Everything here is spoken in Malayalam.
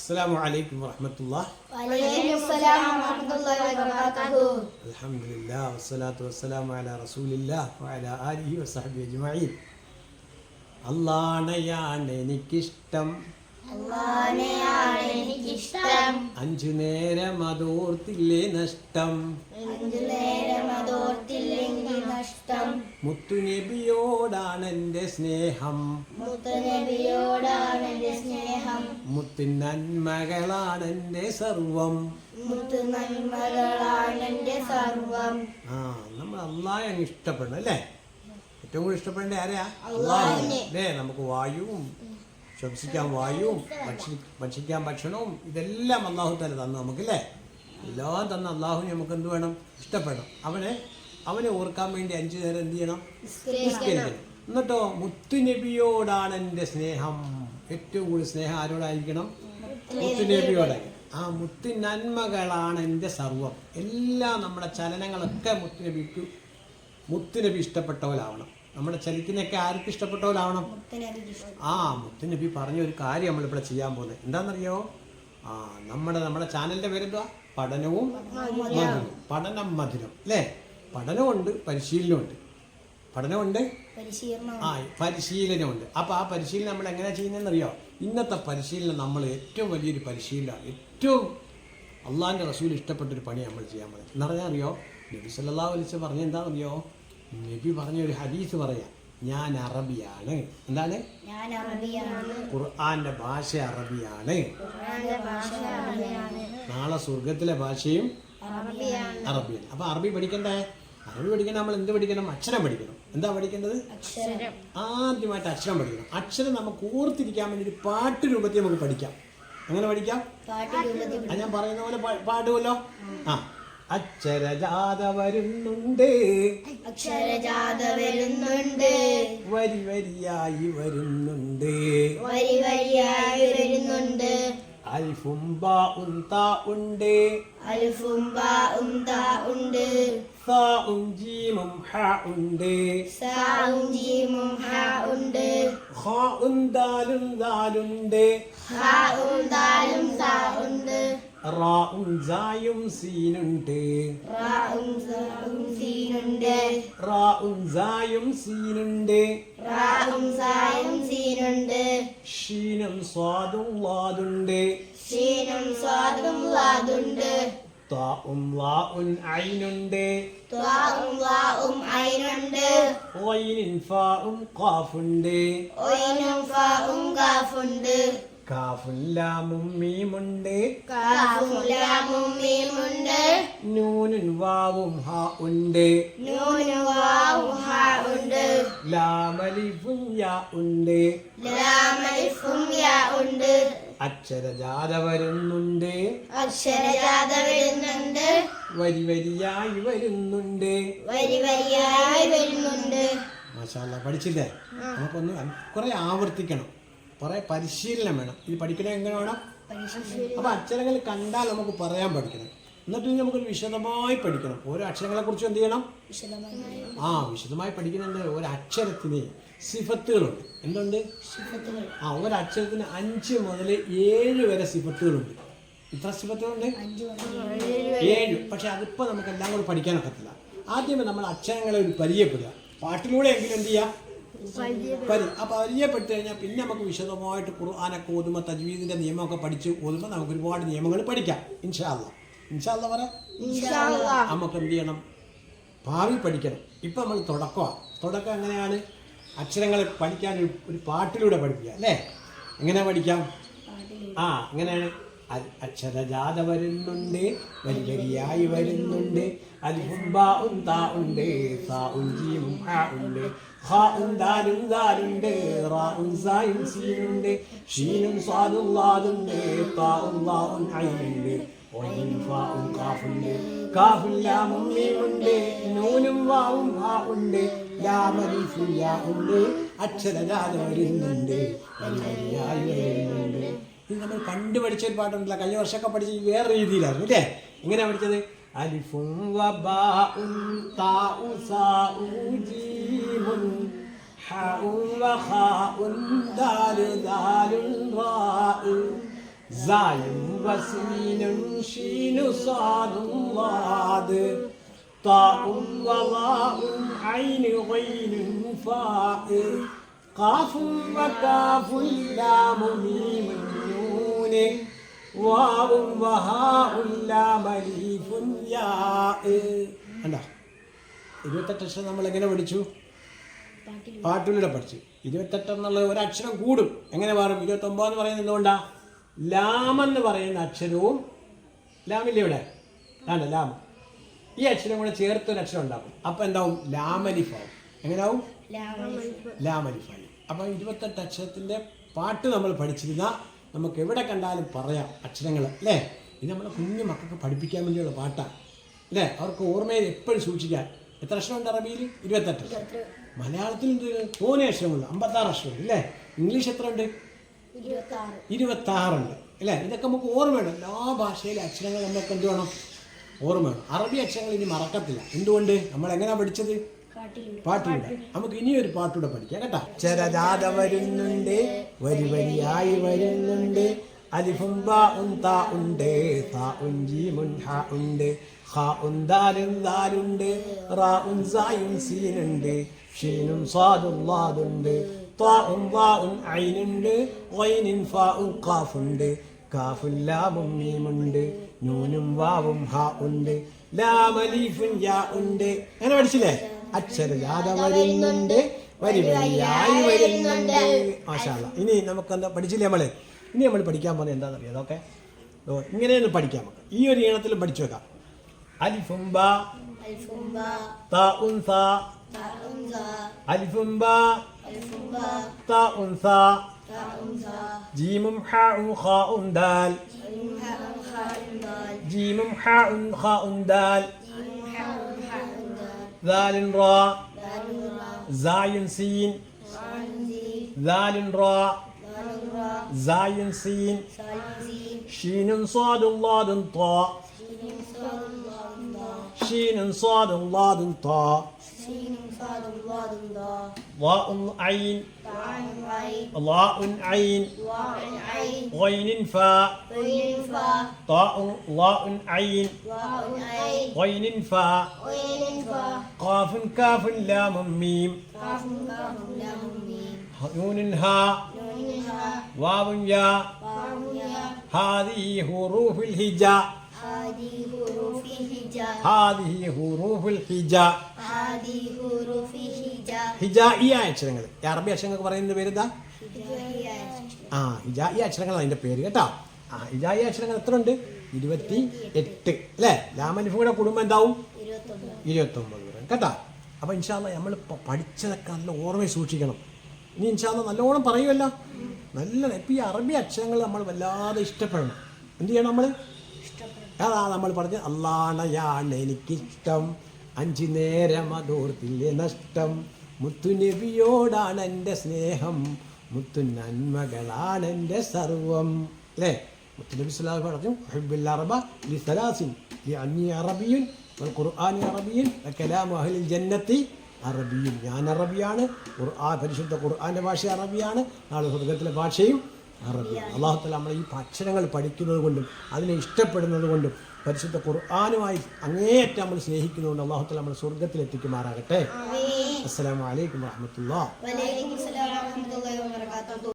السلام عليكم ورحمة الله وعليكم السلام ورحمة الله وبركاته الحمد لله والصلاة والسلام على رسول الله وعلى آله وصحبه أجمعين അള്ളാണയാണ് എനിക്കിഷ്ടം അള്ളാനെയാണ് എനിക്കിഷ്ടം അഞ്ചു നേരം അതോർത്തില്ലേ നഷ്ടം അഞ്ചു നേരം അതോർത്തില്ലെങ്കിൽ നഷ്ടം മുത്തുനബിയോടാണ് എന്റെ സ്നേഹം. മുത്തുനബിയോടാണ് എന്റെ സ്നേഹം. മുത്തു നന്മകളാണ് എന്റെ സർവം. മുത്തു നന്മകളാണ് എന്റെ സർവം. ആ നമ്മൾ അള്ളാഹെ അങ്ങ് ഇഷ്ടപ്പെടണം അല്ലേ? ഏറ്റവും കൂടുതൽ ഇഷ്ടപ്പെടേണ്ട ആരെയാ അള്ളാഹു അല്ലേ? നമുക്ക് വായുവും ശ്വസിക്കാൻ വായുവും ഭക്ഷി ഭക്ഷിക്കാൻ ഭക്ഷണവും ഇതെല്ലാം അള്ളാഹു തന്നെ തന്നു നമുക്കല്ലേ എല്ലാം തന്ന അള്ളാഹുവിനെ നമുക്ക് എന്ത് വേണം? ഇഷ്ടപ്പെടണം. അവനെ അവനെ ഓർക്കാൻ വേണ്ടി അഞ്ചു നേരം എന്ത് ചെയ്യണം? നിസ്കരിക്കണം. എന്നിട്ടോ മുത്തുനബിയോടാണ് എന്റെ സ്നേഹം. ഏറ്റവും കൂടുതൽ സ്നേഹം ആരോടായിരിക്കണം? മുത്തുനബിയോടെ. ആ മുത്തു നന്മകളാണ് എന്റെ സർവം. എല്ലാം നമ്മുടെ ചലനങ്ങളൊക്കെ മുത്തുനബിക്ക് മുത്തുനബി ഇഷ്ടപ്പെട്ടവരാവണം നമ്മുടെ ചലിക്കുന്നൊക്കെ ആർക്ക് ഇഷ്ടപ്പെട്ടവരാവണം ആ മുത്തുനബി പറഞ്ഞ ഒരു കാര്യം നമ്മളിവിടെ ചെയ്യാൻ പോകുന്നത്. എന്താണെന്നറിയോ? ആ നമ്മുടെ നമ്മുടെ ചാനലിന്റെ പേരെന്തുവാ? പഠനവും മധുരം. പഠനം മധുരം. അല്ലേ? പഠനമുണ്ട് പരിശീലനമുണ്ട്. പഠനമുണ്ട്? ആ പരിശീലനമുണ്ട്. അപ്പോൾ ആ പരിശീലനം നമ്മൾ എങ്ങനെയാണ് അറിയാം ഇന്നത്തെ പരിശീലനം നമ്മൾ ഏറ്റവും വലിയൊരു പരിശീലനമാണ് ഏറ്റവും അള്ളാഹിന്റെ റസൂൽ ഇഷ്ടപ്പെട്ട ഒരു പണി നമ്മൾ ചെയ്യാൻ പോകുന്നത്. എന്ന് പറഞ്ഞാൽ അറിയോ? നബി സല്ലാ വലിച്ച് പറഞ്ഞ എന്താണെന്നറിയോ നബി പറഞ്ഞ ഒരു ഹദീസ് പറയാം ഞാൻ അറബിയാണ്. എന്താണ്? ഖുർആന്റെ ഭാഷ അറബിയാണ്. നാളെ സ്വർഗത്തിലെ ഭാഷയും അറബിയാണ്. അപ്പൊ അറബി പഠിക്കണ്ടേ? അറബി പഠിക്കാൻ നമ്മൾ എന്ത് പഠിക്കണം? അക്ഷരം പഠിക്കണം. എന്താ പഠിക്കേണ്ടത്? അക്ഷരം. ആദ്യമായിട്ട് അക്ഷരം പഠിക്കണം. അക്ഷരം നമുക്ക് ഓർത്തിരിക്കാൻ വേണ്ടി ഒരു പാട്ട് രൂപത്തിൽ നമുക്ക് പഠിക്കാം. എങ്ങനെ പഠിക്കാം? അത് ഞാൻ പറയുന്ന പോലെ പാടുമല്ലോ ആ. അക്ഷരജാത വരുന്നുണ്ട്. അക്ഷരജാത വരുന്നുണ്ട്. വരി വരിയായി വരുന്നുണ്ട്. വരി വരിയായി വരുന്നുണ്ട്. അൽഫും ബാഉം താഉണ്ട് അൽഫും ബാഉം താഉണ്ട് സാഉം ജീമും ഹ ഉണ്ട്. സാഉം ജീമും ഹാ ഉണ്ട്. ഖാഉം ദാലും ദാലുണ്ട്. ഹാഉം ദാലും സാ റാഉം ജായും സീനുണ്ട്. റാഉം സാഉം സീനുണ്ട്. റാഉം ജായും സീനുണ്ട്. റാഉം സായും സീനുണ്ട്. ഷീനും സ്വാദും ലാദുണ്ട്. ഷീനും സ്വാദും ലാദുണ്ട്. താഉം ലാഉൻ ഐനുണ്ട്. ത്വാഉം ലാഉം ഐനുണ്ട്. ഫാഉം ഖാഫുണ്ട്. ഒയിനും ഫാഉം കാഫുണ്ട് മീമുണ്ട്. മീമുണ്ട്. നൂനും വാവും ഹാ ഉണ്ട്. നൂനും വാവും ഹാ ഉണ്ട്. ലാമലിഫും യാ ഉണ്ട്. ലാമലിഫും യാ ഉണ്ട്. അക്ഷരജാത വരുന്നുണ്ട്. അക്ഷരജാത വരുന്നുണ്ട്. വരി വരിയായി വരുന്നുണ്ട്. വരി വരിയായി വരുന്നുണ്ട്. മാഷാല്ല പഠിച്ചില്ലേ? നമുക്കൊന്ന് കുറെ ആവർത്തിക്കണം. കുറെ പരിശീലനം വേണം. ഇത് പഠിക്കണേ എങ്ങനെ വേണം? അപ്പൊ അക്ഷരങ്ങൾ കണ്ടാൽ നമുക്ക് പറയാൻ പഠിക്കണം. എന്നിട്ട് ഇനി നമുക്ക് വിശദമായി പഠിക്കണം. ഓരോ അക്ഷരങ്ങളെ കുറിച്ച് എന്ത് ചെയ്യണം? ആ വിശദമായി പഠിക്കുന്നുണ്ട്. ഒരു അക്ഷരത്തിന് സിഫത്തുകളുണ്ട്. എന്തുണ്ട്? ആ ഒരു അക്ഷരത്തിന് അഞ്ച് മുതൽ ഏഴ് വരെ സിഫത്തുകളുണ്ട്. ഇത്ര സിഫത്തുകളുണ്ട്? ഏഴ് പക്ഷെ അതിപ്പോ നമുക്ക് എല്ലാം പഠിക്കാൻ പഠിക്കാനൊക്കത്തില്ല ആദ്യമേ നമ്മൾ അക്ഷരങ്ങളെ ഒരു പരിചയപ്പെടുക. പാട്ടിലൂടെ എങ്കിലും എന്ത് ചെയ്യാം? പരി ആ പരിചയപ്പെട്ട് കഴിഞ്ഞാൽ പിന്നെ നമുക്ക് വിശദമായിട്ട് ഖുർആാനൊക്കെ ഓതുമ്പോൾ തജ്വീദിന്റെ നിയമമൊക്കെ പഠിച്ച് ഓതുമ്പോൾ നമുക്ക് ഒരുപാട് നിയമങ്ങൾ പഠിക്കാം. ഇൻഷാല്ല ഇൻഷാല്ല പറ? നമുക്ക് എന്ത് ചെയ്യണം? ഭാവി പഠിക്കണം. ഇപ്പം നമ്മൾ തുടക്കമാണ് തുടക്കം എങ്ങനെയാണ്? അക്ഷരങ്ങളെ പഠിക്കാൻ ഒരു പാട്ടിലൂടെ പഠിപ്പിക്കുക അല്ലേ? എങ്ങനെ പഠിക്കാം? ആ അങ്ങനെയാണ് അ- അക്ഷരജാത വരുന്നുണ്ട് വരികരിയായി വരുന്നുണ്ട്. അലിഫും ബാഉം താഉണ്ട് സാഉം ജീമും ഹാ ഉണ്ട്. ഖാഉം ദാലും ദാലുണ്ട് റാഉം സായും സീനുണ്ട്. ഷീനും സ്വാദും ലാദുണ്ട് താഉം ലാഉം ഐനുണ്ട്. ഒയിൻ ഫാഉം കാഫുണ്ട്. കാഫും ലാമും മീമുണ്ട്. നൂനും വാവും ഹാ ഉണ്ട്. ലാമലിഫും യാ ഉണ്ട്. അക്ഷരജാത വരുന്നുണ്ട് വരുന്നുണ്ട്. ഇത് നമ്മൾ പണ്ട് പഠിച്ച ഒരു പാട്ടുണ്ടല്ല. കഴിഞ്ഞ വർഷമൊക്കെ പഠിച്ച വേറെ രീതിയിലായിരുന്നു അല്ലേ? എങ്ങനെയാണ് പഠിച്ചത്? അലിഫും വബാഉൻ താഉ സാഉ നൂന് വാവും വഹാഉം ലാം അലീഫുൻ കണ്ടോ? ഇരുപത്തെട്ട് അക്ഷരം നമ്മൾ എങ്ങനെ പഠിച്ചു? പാട്ടിലൂടെ പഠിച്ചു. ഇരുപത്തെട്ട് എന്നുള്ള ഒരു അക്ഷരം കൂടും. എങ്ങനെ മാറും? ഇരുപത്തൊമ്പത് എന്ന് പറയുന്നത് എന്തുകൊണ്ടാ? ലാം എന്ന് പറയുന്ന അക്ഷരവും ലാമില്ലേ ഇവിടെ? ആണ് ലാം. ഈ അക്ഷരം കൂടെ ചേർത്ത് ഒരു അക്ഷരം ഉണ്ടാകും അപ്പം എന്താവും? ലാമലിഫാവും. എങ്ങനെയാവും ലാമലിഫായി. അപ്പം ഇരുപത്തെട്ട് അക്ഷരത്തിന്റെ പാട്ട് നമ്മൾ പഠിച്ചിരുന്ന നമുക്ക് എവിടെ കണ്ടാലും പറയാം അക്ഷരങ്ങൾ അല്ലേ? ഇത് നമ്മളെ കുഞ്ഞു മക്കൾക്ക് പഠിപ്പിക്കാൻ വേണ്ടിയുള്ള പാട്ടാണ് അല്ലേ? അവർക്ക് ഓർമ്മയിൽ എപ്പോഴും സൂക്ഷിക്കാൻ എത്ര അക്ഷരമുണ്ട് അറബിയിൽ ഇരുപത്തെട്ട്. മലയാളത്തിൽ എന്ത് തോനെ അക്ഷരമുണ്ട് അമ്പത്താറ് അക്ഷരമുണ്ട് അല്ലേ? ഇംഗ്ലീഷ് എത്ര ഉണ്ട് ഇരുപത്താറുണ്ട് അല്ലേ? ഇതൊക്കെ നമുക്ക് ഓർമ്മയുണ്ട്. എല്ലാ ഭാഷയിലെ അക്ഷരങ്ങൾ നമുക്ക് എന്ത് വേണം? ഓർമ്മ വേണം. അറബി അക്ഷരങ്ങൾ ഇനി മറക്കത്തില്ല. എന്തുകൊണ്ട്? നമ്മൾ എങ്ങനെയാണ് പഠിച്ചത്? പാട്ടിലൂടെ നമുക്ക് ഇനിയൊരു പാട്ടൂടെ പഠിക്കാം കേട്ടാ? ചരജാത വരുന്നുണ്ട് വരി വരിയായി വരുന്നുണ്ട്. അലിഫും ഉണ്ട് താ ഷീനും ലാമലീഫും ഉണ്ട്. അങ്ങനെ പഠിച്ചില്ലേ? അക്ഷരജാത വരുന്നുണ്ട് വരി വരിയായി വരുന്നുണ്ട്. മാഷാള ഇനി നമുക്ക് എന്താ പഠിച്ചില്ലേ നമ്മൾ? ഇനി നമ്മൾ പഠിക്കാൻ പോകുന്നത് എന്താണെന്ന് അറിയാം അതൊക്കെ ഓ, ഇങ്ങനെയൊന്ന് പഠിക്കാം നമുക്ക്. ഈ ഒരു ഈണത്തിലും പഠിച്ചു വെക്കാം. അലിഫും ബാ താ ഉൻസ. അലിഫുംബ. താ ഉൻ സാ ജീമും ഹാ ഉം ഖാ ഉം ദാൽ. ജീമും ഹാ ഉം ഖ ഉം ദാൽ. ذال راء زاي سين. ذال راء زاي سين. شين صاد ضاد طاء شين صاد سين صاد ضاد ضاء عين. ضاء عين. ضاء عين. غين فاء غين فاء طاء ضاء عين. ضاء عين. غين فاء غين فاء قاف كاف لام ميم. قاف كاف لام ميم. نون هاء نون واو ياء هذه حروف الهجاء هذه حروف الهجاء هذه حروف الهجاء ഹിജായിയ അക്ഷരങ്ങൾ. അറബി അക്ഷരങ്ങൾക്ക് പറയുന്ന എന്താ ആ ഹിജായി അക്ഷരങ്ങളാണ് അതിന്റെ പേര് കേട്ടോ. ആ ഹിജായി അക്ഷരങ്ങൾ എത്ര ഉണ്ട് ഇരുപത്തി എട്ട് അല്ലേ ലാമലിഫുടെ കുടുംബം എന്താവും? ഇരുപത്തൊമ്പത്. വരെ കേട്ടോ. അപ്പോൾ ഇൻഷാല്ല നമ്മൾ പഠിച്ചതൊക്കെ നല്ല ഓർമ്മയിൽ സൂക്ഷിക്കണം. ഇനി ഇൻഷാല്ല നല്ലോണം പറയുമല്ലോ നല്ല ഇപ്പം ഈ അറബി അക്ഷരങ്ങൾ നമ്മൾ വല്ലാതെ ഇഷ്ടപ്പെടണം. എന്ത് ചെയ്യണം നമ്മൾ അതാ നമ്മൾ പറഞ്ഞ് അള്ളാണയാണ് എനിക്കിഷ്ടം. അഞ്ചു നേരം അതോർത്തില്ലേ നഷ്ടം? മുത്തുനബിയോടാണ് എന്റെ സ്നേഹം. മുത്തു നന്മകളാണ് എന്റെ സർവം. അല്ലേ? മുത്തുനബി സ്വലാഹു പറഞ്ഞു ഹബിൽ അറബ ലി സലാസിൻ ലി അന്നി അറബിയുൻ ഖുർആൻ ഖുർആനി കലാം അഹ്ലിൽ ജന്നത്തി അറബിയും ഞാൻ അറബിയാണ് ഖുർആൻ പരിശുദ്ധ ഖുർആന്റെ ഭാഷ അറബിയാണ് നാളെ സ്വർഗത്തിലെ ഭാഷയും അറബിയാണ്. അള്ളാഹുത്തല നമ്മൾ ഈ അക്ഷരങ്ങൾ പഠിക്കുന്നത് കൊണ്ടും അതിനെ ഇഷ്ടപ്പെടുന്നത് കൊണ്ടും പരിശുദ്ധ ഖുർആാനുമായി അങ്ങേയറ്റം നമ്മൾ സ്നേഹിക്കുന്നതുകൊണ്ട് അള്ളാഹുത്തല നമ്മൾ സ്വർഗത്തിലെത്തിക്കുമാറാകട്ടെ വാഹമത്തുള്ള വലൈക്കും